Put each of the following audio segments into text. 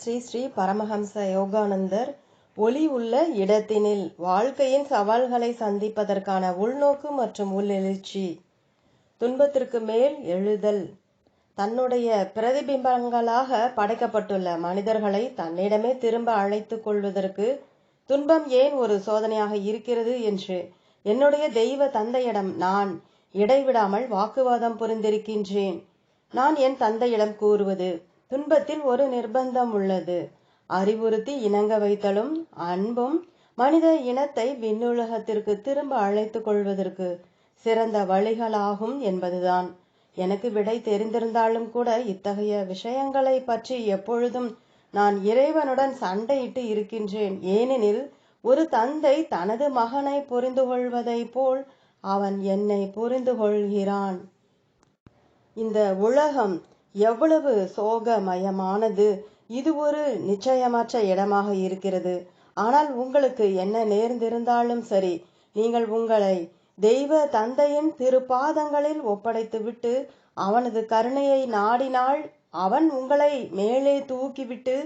ஸ்ரீ ஸ்ரீ பரமஹம்ச யோகானந்தர் ஒளி உள்ள இடத்தினில் வாழ்க்கையின் சவால்களை சந்திப்பதற்கான உள்நோக்கு மற்றும் உள்ளெழுச்சி துன்பத்திற்கு மேல் எழுதல். தன்னுடைய பிரதிபிம்பங்களாக படைக்கப்பட்டுள்ள மனிதர்களை தன்னிடமே திரும்ப அழைத்து கொள்வதற்கு துன்பம் ஏன் ஒரு சோதனையாக இருக்கிறது என்று என்னுடைய தெய்வ தந்தையிடம் நான் இடைவிடாமல் வாக்குவாதம் புரிந்திருக்கின்றேன். நான் என் தந்தையிடம் கூறுவது துன்பத்தில் ஒரு நிர்பந்தம் உள்ளது. அறிவுறுத்தி இணங்க வைத்தலும் அன்பும் மனித இனத்தை விண்ணுலகத்திற்கு திரும்ப அழைத்துக் கொள்வதற்கு சிறந்த வழிகளாகும் என்பதுதான். எனக்கு விடை தெரிந்திருந்தாலும் கூட இத்தகைய விஷயங்களை பற்றி எப்பொழுதும் நான் இறைவனுடன் சண்டையிட்டு இருக்கின்றேன். ஏனெனில் ஒரு தந்தை தனது மகனை புரிந்து கொள்வதைப் போல் அவன் என்னை புரிந்து கொள்கிறான். இந்த உலகம் எவ்வளவு சோகமயமானது. இது ஒரு நிச்சயமற்ற இடமாக இருக்கிறது. ஆனால் உங்களுக்கு என்ன நேர்ந்திருந்தாலும் சரி நீங்கள் உங்களை தெய்வ தந்தையின் திருப்பாதங்களில் ஒப்படைத்துவிட்டு அவனது கருணையை நாடினால் அவன் உங்களை மேலே தூக்கிவிட்டு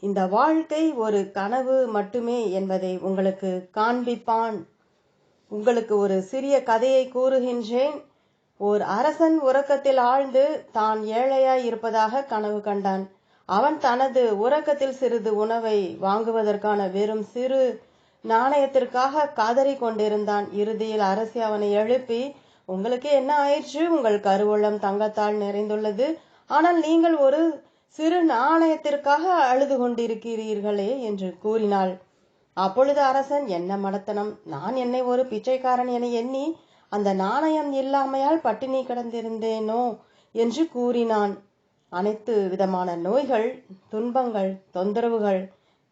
இந்த வாழ்க்கை ஒரு கனவு மட்டுமே என்பதை உங்களுக்கு காண்பிப்பான். உங்களுக்கு ஒரு சிறிய கதையை கூறுகின்றேன். ஓர் அரசன் உறக்கத்தில் ஆழ்ந்து தான் ஏழையாய் இருப்பதாக கனவு கண்டான். அவன் தனது உறக்கத்தில் சிறிது உணவை வாங்குவதற்கான வெறும் சிறு நாணயத்திற்காக காதறி கொண்டிருந்தான். இறுதியில் அரசி அவனை எழுப்பி உங்களுக்கு என்ன ஆயிற்று? உங்கள் கருவூலம் தங்கத்தால் நிறைந்துள்ளது. ஆனால் நீங்கள் ஒரு சிறு நாணயத்திற்காக அழுது கொண்டிருக்கிறீர்களே என்று கூறினாள். அப்பொழுது அரசன் என்ன மடத்தனம்! நான் என்னை ஒரு பிச்சைக்காரன் என எண்ணி அந்த நாணயம் இல்லாமையால் பட்டினி கிடந்திருந்தேனோ என்று கூறினான். அனைத்து விதமான நோய்கள் துன்பங்கள் தொந்தரவுகள்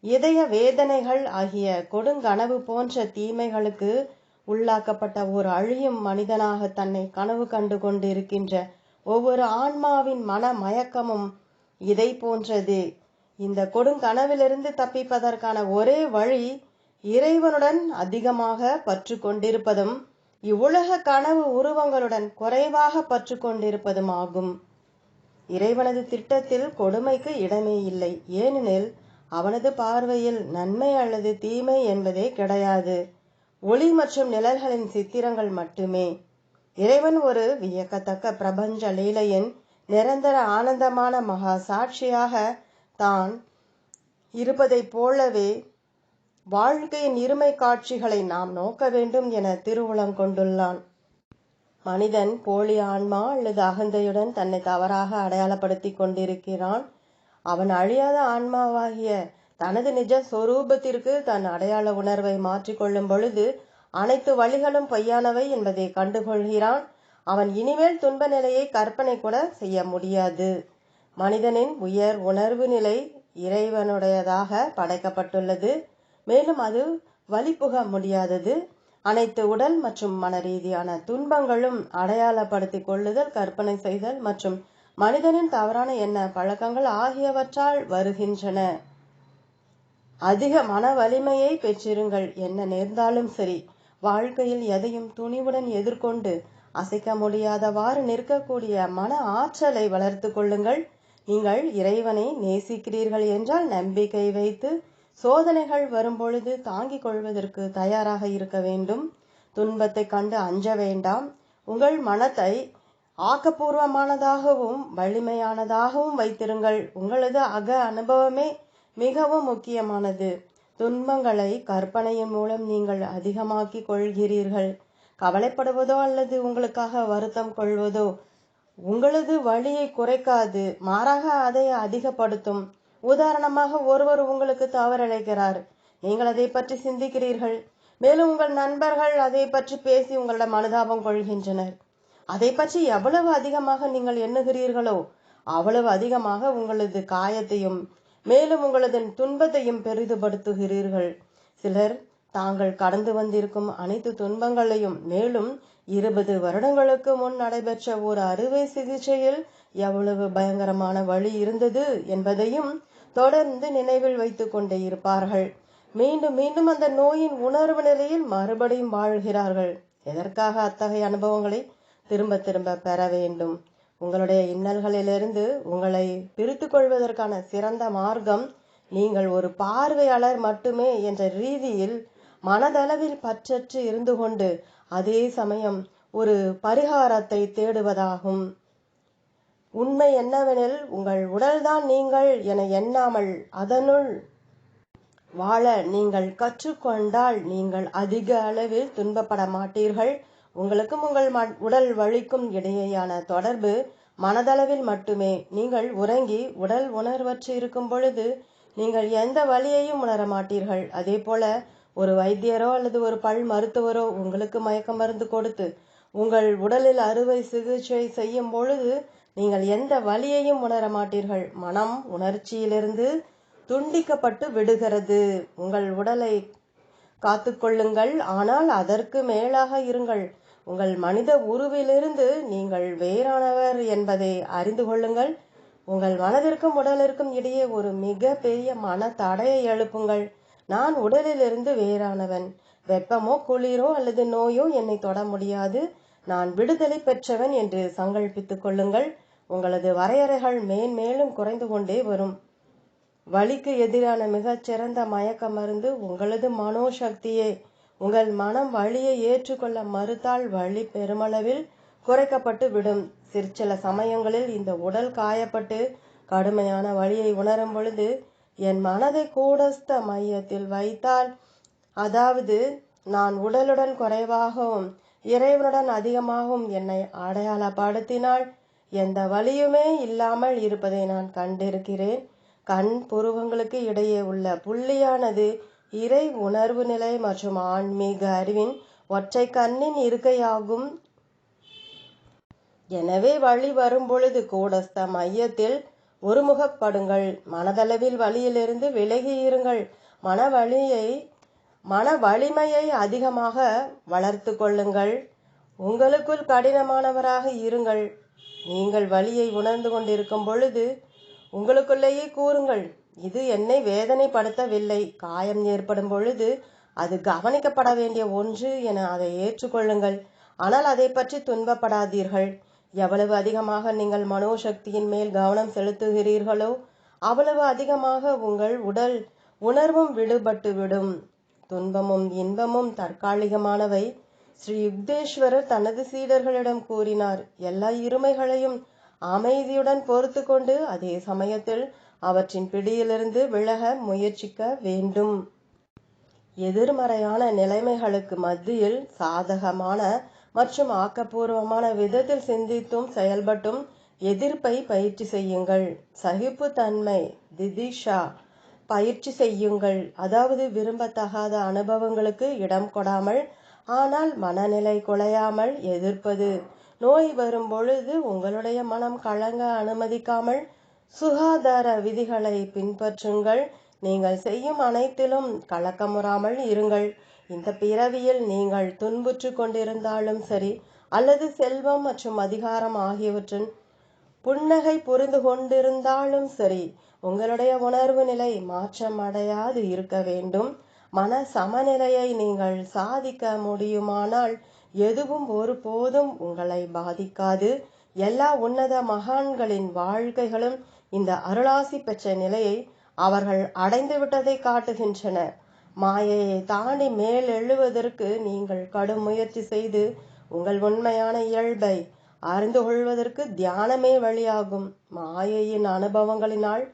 இதய வேதனைகள் ஆகிய கொடுங்கனவு போன்ற தீமைகளுக்கு உள்ளாக்கப்பட்ட ஒரு அழியும் மனிதனாக தன்னை கனவு கண்டு கொண்டிருக்கின்ற ஒவ்வொரு ஆன்மாவின் மன மயக்கமும் இதை போன்றதே. இந்த கொடுங்கனவிலிருந்து தப்பிப்பதற்கான ஒரே வழி இறைவனுடன் அதிகமாக பற்று கொண்டிருப்பதும் இவ்வுலக கனவு உருவங்களுடன் குறைவாக பற்று கொண்டிருப்பதுமாகும். இறைவனது திட்டத்தில் கொடுமைக்கு இடமே இல்லை. ஏனெனில் அவனது பார்வையில் நன்மை அல்லது தீமை என்பதே கிடையாது. ஒளி மற்றும் நிழல்களின் சித்திரங்கள் மட்டுமே. இறைவன் ஒரு வியக்கத்தக்க பிரபஞ்ச லீலையின் நிரந்தர ஆனந்தமான மகா சாட்சியாக தான் இருப்பதைப் போலவே வாழ்க்கையின் இருமை காட்சிகளை நாம் நோக்க வேண்டும் என திருவுளம் கொண்டுள்ளான். மனிதன் போலி ஆன்மா அல்லது அகந்தையுடன் தன்னை தவறாக அடையாளப்படுத்தி கொண்டிருக்கிறான். அவன் அழியாத ஆன்மாவாகிய தனது நிஜ சொரூபத்திற்கு தன் அடையாள உணர்வை மாற்றிக்கொள்ளும் பொழுது அனைத்து வழிகளும் பொய்யானவை என்பதை கண்டுகொள்கிறான். அவன் இனிமேல் துன்ப நிலையை கற்பனை கூட செய்ய முடியாது. மனிதனின் உயர் உணர்வு நிலை இறைவனுடையதாக படைக்கப்பட்டுள்ளது. மேலும் அது வழிபுக முடியாதது. அனைத்து உடல் மற்றும் மன ரீதியான துன்பங்களும் அடையாளப்படுத்திக் கொள்ளுதல் கற்பனை செய்தல் மற்றும் மனிதனின் தவறான எண்ண பழக்கங்கள் ஆகியவற்றால் வருகின்றன. அதிக மன வலிமையை பெற்றிருங்கள். என்ன நேர்ந்தாலும் சரி வாழ்க்கையில் எதையும் துணிவுடன் எதிர்கொண்டு அசைக்க முடியாதவாறு நிற்கக்கூடிய மன ஆற்றலை வளர்த்து கொள்ளுங்கள். நீங்கள் இறைவனை நேசிக்கிறீர்கள் என்றால் நம்பிக்கை வைத்து சோதனைகள் வரும்பொழுது தாங்கிக் கொள்வதற்கு தயாராக இருக்க வேண்டும். துன்பத்தை கண்டு அஞ்ச வேண்டாம். உங்கள் மனத்தை ஆக்கப்பூர்வமானதாகவும் வலிமையானதாகவும் வைத்திருங்கள். உங்களது அக அனுபவமே மிகவும் முக்கியமானது. துன்பங்களை கற்பனையின் மூலம் நீங்கள் அதிகமாக்கிக் கொள்கிறீர்கள். கவலைப்படுவதோ அல்லது உங்களுக்காக வருத்தம் கொள்வதோ உங்களது வழியை குறைக்காது. மாறாக அதை அதிகப்படுத்தும். உதாரணமாக ஒருவர் உங்களுக்கு தவறழைக்கிறார். நீங்கள் அதை பற்றி சிந்திக்கிறீர்கள். மேலும் உங்கள் நண்பர்கள் அதை பற்றி பேசி உங்களிடம் அனுதாபம் கொள்கின்றனர். அதை பற்றி எவ்வளவு அதிகமாக நீங்கள் எண்ணுகிறீர்களோ அவ்வளவு அதிகமாக உங்களது காயத்தையும் மேலும் உங்களது துன்பத்தையும் பெரிதுபடுத்துகிறீர்கள். சிலர் தாங்கள் கடந்து வந்திருக்கும் அனைத்து துன்பங்களையும் மேலும் இருபது வருடங்களுக்கு முன் நடைபெற்ற ஒரு அறுவை சிகிச்சையில் எவ்வளவு பயங்கரமான வழி இருந்தது என்பதையும் தொடர்ந்து நினைவில் வைத்து கொண்டே இருப்பார்கள். மீண்டும் மீண்டும் அந்த நோயின் உணர்வு நிலையில் மறுபடியும் வாழ்கிறார்கள். எதற்காக அத்தகைய அனுபவங்களை திரும்ப திரும்ப பெற வேண்டும்? உங்களுடைய இன்னல்களிலிருந்து உங்களை பிரித்து கொள்வதற்கான சிறந்த மார்க்கம் நீங்கள் ஒரு பார்வையாளர் மட்டுமே என்ற ரீதியில் மனதளவில் பற்றற்று இருந்து கொண்டு அதே சமயம் ஒரு பரிகாரத்தை தேடுவதாகும். உண்மை என்னவெனில் உங்கள் உடல்தான் நீங்கள் என எண்ணாமல் அதனுள் வாழ நீங்கள் கற்றுக்கொண்டால் நீங்கள் அதிக அளவில் துன்பப்பட மாட்டீர்கள். உங்களுக்கும் உங்கள் உடல் வழிக்கும் இடையேயான தொடர்பு மனதளவில் மட்டுமே. நீங்கள் உறங்கி உடல் உணர்வற்று இருக்கும் பொழுது நீங்கள் எந்த வழியையும் உணர மாட்டீர்கள். அதே போல ஒரு வைத்தியரோ அல்லது ஒரு பல் மருத்துவரோ உங்களுக்கு மயக்க மருந்து கொடுத்து உங்கள் உடலில் அறுவை சிகிச்சை செய்யும் பொழுது நீங்கள் எந்த வழியையும் உணர மாட்டீர்கள். மனம் உணர்ச்சியிலிருந்து துண்டிக்கப்பட்டு விடுகிறது. உங்கள் உடலை காத்துக்கொள்ளுங்கள். ஆனால் அதற்கு மேலாக இருங்கள். உங்கள் மனித உருவிலிருந்து நீங்கள் வேறானவர் என்பதை அறிந்து கொள்ளுங்கள். உங்கள் மனதிற்கும் உடலிற்கும் இடையே ஒரு மிக பெரிய மன தடையை எழுப்புங்கள். நான் உடலிலிருந்து வேறானவன். வெப்பமோ குளிரோ அல்லது நோயோ என்னை தொட முடியாது. நான் விடுதலை பெற்றவன் என்று சங்கல்பித்துக் கொள்ளுங்கள். உங்களது வரையறைகள் மேன்மேலும் குறைந்து கொண்டே வரும். வலிக்கு எதிரான மிகச்சிறந்த மயக்க மருந்து உங்களது மனோசக்தியே. உங்கள் மனம் வழியை ஏற்றுக்கொள்ள மறுத்தால் வழி பெருமளவில் குறைக்கப்பட்டு விடும். சிற்சில சமயங்களில் இந்த உடல் காயப்பட்டு கடுமையான வழியை உணரும் பொழுது என் மனதை கூடஸ்த மையத்தில் வைத்தால் அதாவது நான் உடலுடன் குறைவாகவும் இறைவனுடன் அதிகமாகவும் என்னை அடையாளப்படுத்தினால் எந்த வழியுமே இல்லாமல் இருப்பதை நான் கண்டிருக்கிறேன். கண் புருவங்களுக்கு இடையே உள்ள புள்ளியானது இறை உணர்வு நிலை மற்றும் ஆன்மீக அறிவின் ஒற்றை கண்ணின் இருக்கையாகும். எனவே வழி வரும்பொழுது கூடஸ்த மையத்தில் ஒருமுகப்படுங்கள். மனதளவில் வழியிலிருந்து விலகி இருங்கள் மன வழியை மன வலிமையை அதிகமாக வளர்த்து கொள்ளுங்கள். உங்களுக்குள் கடினமானவராக இருங்கள். நீங்கள் வழியை உணர்ந்து கொண்டிருக்கும் பொழுது உங்களுக்குள்ளேயே கூறுங்கள் இது என்னை வேதனைப்படுத்தவில்லை. காயம் ஏற்படும் பொழுது அது கவனிக்கப்பட வேண்டிய ஒன்று என அதை ஏற்றுக்கொள்ளுங்கள். ஆனால் அதை பற்றி துன்பப்படாதீர்கள். எவ்வளவு அதிகமாக நீங்கள் மனோசக்தியின் மேல் கவனம் செலுத்துகிறீர்களோ அவ்வளவு அதிகமாக உங்கள் உடல் உணர்வும் விடுபட்டு விடும் துன்பமும் இன்பமும் தற்காலிகமானவை. ஸ்ரீ யுக்தேஸ்வரர் தனது சீடர்களிடம் கூறினார் எல்லா இருமைகளையும் அமைதியுடன் பொறுத்து கொண்டு அதே சமயத்தில் அவற்றின் பிடியிலிருந்து விலக முயற்சிக்க வேண்டும். எதிர்மறையான நிலைமைகளுக்கு மத்தியில் சாதகமான மற்றும் ஆக்கப்பூர்வமான விதத்தில் சிந்தித்தும் செயல்பட்டும் எதிர்ப்பை பயிற்சி செய்யுங்கள். சகிப்புத்தன்மை திதிஷா பயிற்சி செய்யுங்கள். அதாவது விரும்பத்தகாத அனுபவங்களுக்கு இடம் கொடாமல் ஆனால் மனநிலை குலையாமல் எதிர்ப்பது. நோய் வரும் பொழுது உங்களுடைய மனம் கலங்க அனுமதிக்காமல் சுகாதார விதிகளை பின்பற்றுங்கள். நீங்கள் செய்யும் அனைத்திலும் கலக்கமுறாமல் இருங்கள். இந்த பிறவியில் நீங்கள் துன்புற்று கொண்டிருந்தாலும் சரி அல்லது செல்வம் மற்றும் அதிகாரம் ஆகியவற்றின் புன்னகை புரிந்து கொண்டிருந்தாலும் சரி உங்களுடைய உணர்வு நிலை மாற்றம் அடையாது இருக்க வேண்டும். மன சமநிலையை நீங்கள் சாதிக்க முடியுமானால் எதுவும் ஒருபோதும் உங்களை பாதிக்காது. எல்லா உன்னத மகான்களின் வாழ்க்கைகளும் இந்த அருளாசி பெற்ற நிலையை அவர்கள் அடைந்து விட்டதை காட்டுகின்றன. மாயையை தாண்டி மேல் எழுவதற்கு நீங்கள் கடும் முயற்சி செய்து உங்கள் உண்மையான இயல்பை அறிந்து கொள்வதற்கு தியானமே வழியாகும். மாயையின் அனுபவங்களினால்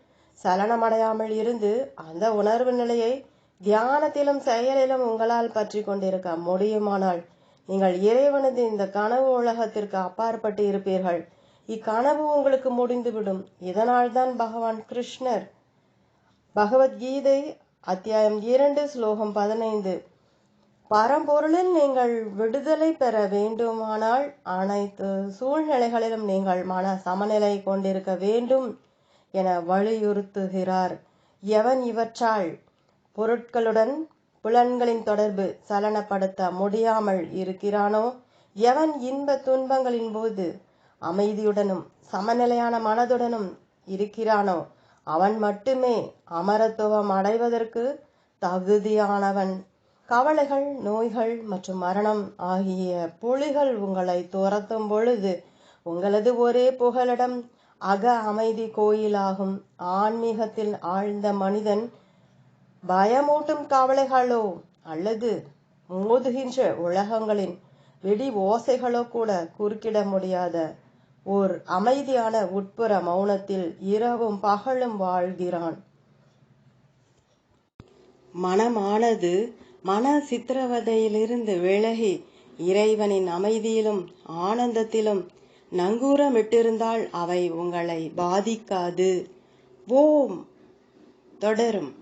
சலனமடையாமல் இருந்து அந்த உணர்வு நிலையை தியானத்திலும் செயலிலும் உங்களால் பற்றி கொண்டிருக்க முடியுமானால் நீங்கள் இறைவனது இந்த கனவு உலகத்திற்கு அப்பாற்பட்டு இருப்பீர்கள். இக்கனவு உங்களுக்கு முடிந்துவிடும். இதனால்தான் பகவான் கிருஷ்ணர் பகவத்கீதை அத்தியாயம் இரண்டு ஸ்லோகம் பதினைந்து. பரம்பொருளில் நீங்கள் விடுதலை பெற வேண்டுமானால் அனைத்து சூழ்நிலைகளிலும் நீங்கள் மன சமநிலை கொண்டிருக்க வேண்டும் என வலியுறுத்துகிறார். எவன் இவற்றால் பொருட்களுடன் புலன்களின் தொடர்பு சலனப்படுத்த முடியாமல் இருக்கிறானோ? எவன் இன்ப துன்பங்களின் போது அமைதியுடனும் சமநிலையான மனதுடனும் இருக்கிறானோ? அவன் மட்டுமே அமரத்துவம் அடைவதற்கு தகுதியானவன். கவலைகள் நோய்கள் மற்றும் மரணம் ஆகிய புலிகள் உங்களை துரத்தும் பொழுது உங்களது ஒரே புகலிடம் அக அமைதி கோயிலாகும். ஆன்மீகத்தில் ஆழ்ந்த மனிதன் பயமூட்டும் கவலைகளோ அல்லது மோதுகின்ற உலகங்களின் வெடி ஓசைகளோ கூட குறுக்கிட முடியாத ஓர் அமைதியான உட்புற மௌனத்தில் இரவும் பகலும் வாழ்கிறான். மனமானது மன சித்திரவதையிலிருந்து விலகி இறைவனின் அமைதியிலும் ஆனந்தத்திலும் நங்கூரமிட்டிருந்தால் அவை உங்களை பாதிக்காது. ஓம். தொடரும்.